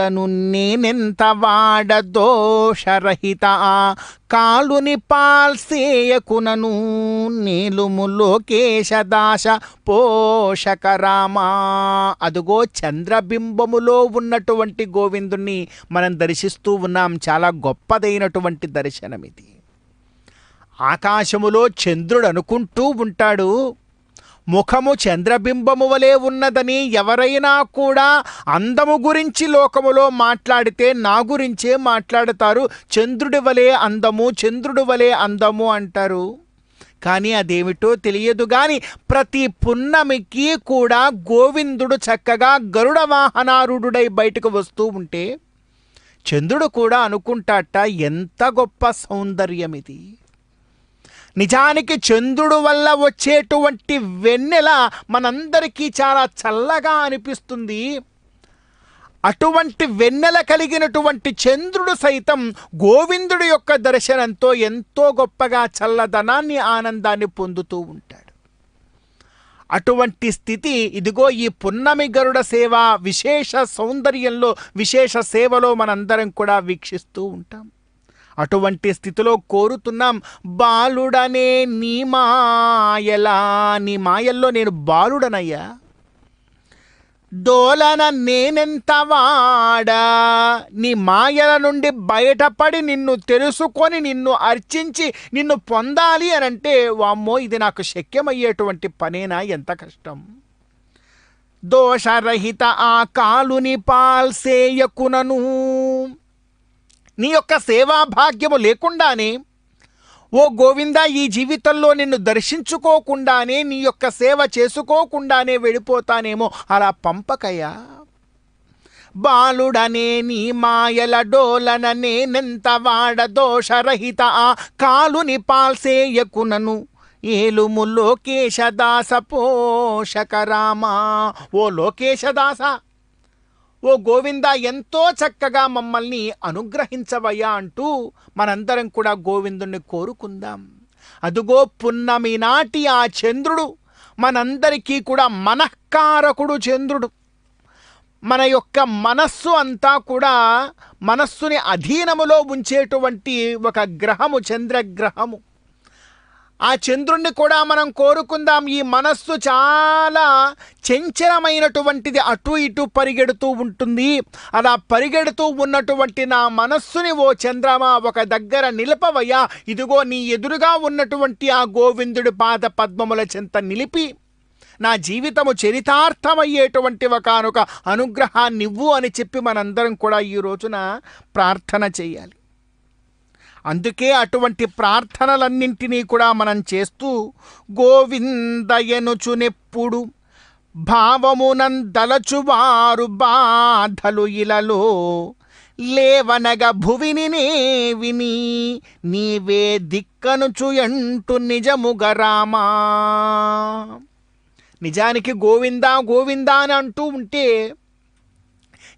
దోలను నేనెంత వాడ దోషరహిత? కాలుని పాల్సేయకునను నీలుము లోకేశదాశ పోషక రామా అదుగో చంద్రబింబములో ఉన్నటువంటి గోవిందుణ్ణి మనం దర్శిస్తూ ఉన్నాం. చాలా గొప్పదైనటువంటి దర్శనం ఇది ఆకాశములో చంద్రుడు అనుకుంటూ ఉంటాడు. ముఖము చంద్రబింబము వలె ఉన్నదని ఎవరైనా కూడా అందము గురించి లోకములో మాట్లాడితే నా గురించే మాట్లాడతారు. చంద్రుడి వలె అందము చంద్రుడి వలె అందము అంటారు. కానీ అదేమిటో తెలియదు కానీ ప్రతి పున్నమికి కూడా గోవిందుడు చక్కగా గరుడ వాహనారూఢుడై బయటకు వస్తూ ఉంటే చంద్రుడు కూడా అనుకుంటాట ఎంత గొప్ప సౌందర్యం ఇది నిజానికి చంద్రుడు వల్ల వచ్చేటువంటి వెన్నెల మనందరికీ చాలా చల్లగా అనిపిస్తుంది. అటువంటి వెన్నెల కలిగినటువంటి చంద్రుడు సైతం గోవిందుడి యొక్క దర్శనంతో ఎంతో గొప్పగా చల్లదనాన్ని ఆనందాన్ని పొందుతూ ఉంటాడు. అటువంటి స్థితి ఇదిగో ఈ పున్నమి గరుడ సేవ విశేష సౌందర్యంలో విశేష సేవలో మనందరం కూడా వీక్షిస్తూ ఉంటాం. అటువంటి స్థితిలో కోరుతున్నాం బాలుడనే నీ మాయలా నీ మాయల్లో నేను బాలుడనయ్యా. దోలన నేనెంత వాడా నీ మాయల నుండి బయటపడి నిన్ను తెలుసుకొని నిన్ను అర్చించి నిన్ను పొందాలి అని అంటే వామ్మో ఇది నాకు శక్యమయ్యేటువంటి పనేనా? ఎంత కష్టం. దోషరహిత ఆ కాలుని పాల్సేయకునను. నీ యొక్క సేవాభాగ్యము లేకుండానే ఓ గోవింద ఈ జీవితంలో నిన్ను దర్శించుకోకుండానే నీ యొక్క సేవ చేసుకోకుండానే వెళ్ళిపోతానేమో అలా పంపకయ్యా. బాలుడనే నీ మాయల డోలన నేనెంత వాడ దోషరహిత ఆ కాలుని పాల్సేయకునను. ఏలుము లోకేశదాస పోషకరామా ఓ లోకేశదాస! ఓ గోవింద ఎంతో చక్కగా మమ్మల్ని అనుగ్రహించవయ్యా అంటూ మనందరం కూడా గోవిందుణ్ణి కోరుకుందాం. అదుగో పున్నమి నాటి ఆ చంద్రుడు మనందరికీ కూడా మనఃకారకుడు చంద్రుడు. మన యొక్క మనస్సు అంతా కూడా మనస్సుని అధీనములో ఉంచేటువంటి ఒక గ్రహము చంద్రగ్రహము. ఆ చంద్రుణ్ణి కూడా మనం కోరుకుందాం. ఈ మనస్సు చాలా చంచలమైనటువంటిది అటు ఇటు పరిగెడుతూ ఉంటుంది. అలా పరిగెడుతూ ఉన్నటువంటి నా మనస్సుని ఓ చంద్రమా ఒక దగ్గర నిలపవయ్యా. ఇదిగో నీ ఎదురుగా ఉన్నటువంటి ఆ గోవిందుడి పాద పద్మముల చెంత నిలిపి నా జీవితము చరితార్థమయ్యేటువంటి ఒకనొక అనుగ్రహాన్నివ్వు అని చెప్పి మనందరం కూడా ఈ రోజున ప్రార్థన చేయాలి. అందుకే అటువంటి ప్రార్థనలన్నింటినీ కూడా మనం చేస్తూ గోవిందయనుచునెప్పుడు భావమునందలచువారు బాధలు ఇలలో లేవనగ భువిని నేవిని నీవే దిక్కనుచు ఎంటు నిజముగ రామా. నిజానికి గోవిందా గోవిందా అని అంటూ ఉంటే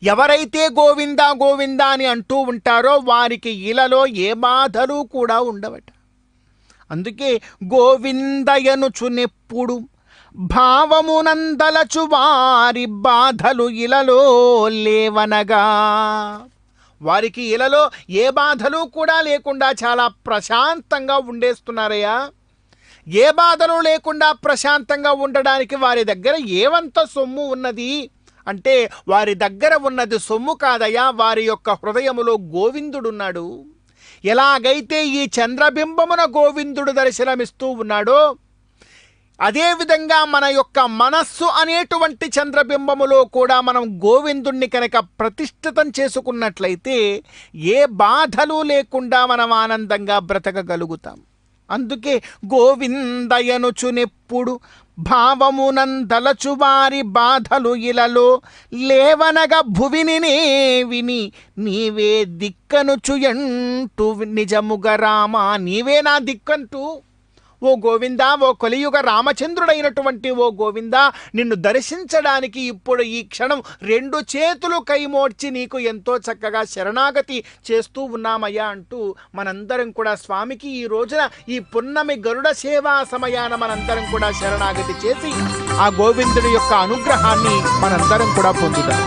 ఎవరైతే గోవిందా గోవిందా అని అంటూ ఉంటారో వారికి ఇలలో ఏ బాధలు కూడా ఉండవట. అందుకే గోవిందయనుచునెప్పుడు భావమునందలచు వారి బాధలు ఇలలో లేవనగా. వారికి ఇలలో ఏ బాధలు కూడా లేకుండా చాలా ప్రశాంతంగా ఉండేస్తున్నారయ్యా. ఏ బాధలు లేకుండా ప్రశాంతంగా ఉండడానికి వారి దగ్గర ఏవంత సొమ్ము ఉన్నది? అంటే వారి దగ్గర ఉన్నది సొమ్ము కాదయా వారి యొక్క హృదయములో గోవిందుడున్నాడు. ఎలాగైతే ఈ చంద్రబింబమున గోవిందుడు దర్శనమిస్తూ ఉన్నాడో అదేవిధంగా మన యొక్క మనస్సు అనేటువంటి చంద్రబింబములో కూడా మనం గోవిందుణ్ణి కనుక ప్రతిష్ఠితం చేసుకున్నట్లయితే ఏ బాధలు లేకుండా మనం ఆనందంగా బ్రతకగలుగుతాం. అందుకే గోవిందయనుచునెప్పుడు భావమునందలచువారి బాధలు ఇలలో లేవనగ భువిని విని నీవే దిక్కనుచుయంటూ నిజముగ రామా నీవే నా దిక్కంటూ ఓ గోవిందా ఓ కలియుగ రామచంద్రుడైనటువంటి ఓ గోవిందా నిన్ను దర్శించడానికి ఇప్పుడు ఈ క్షణం రెండు చేతులు కైమోడ్చి నీకు ఎంతో చక్కగా శరణాగతి చేస్తూ ఉన్నామయ్యా అంటూ మనందరం కూడా స్వామికి ఈ రోజున ఈ పున్నమి గరుడ సేవా సమయాన మనందరం కూడా శరణాగతి చేసి ఆ గోవిందుడి యొక్క అనుగ్రహాన్ని మనందరం కూడా పొందుతాం.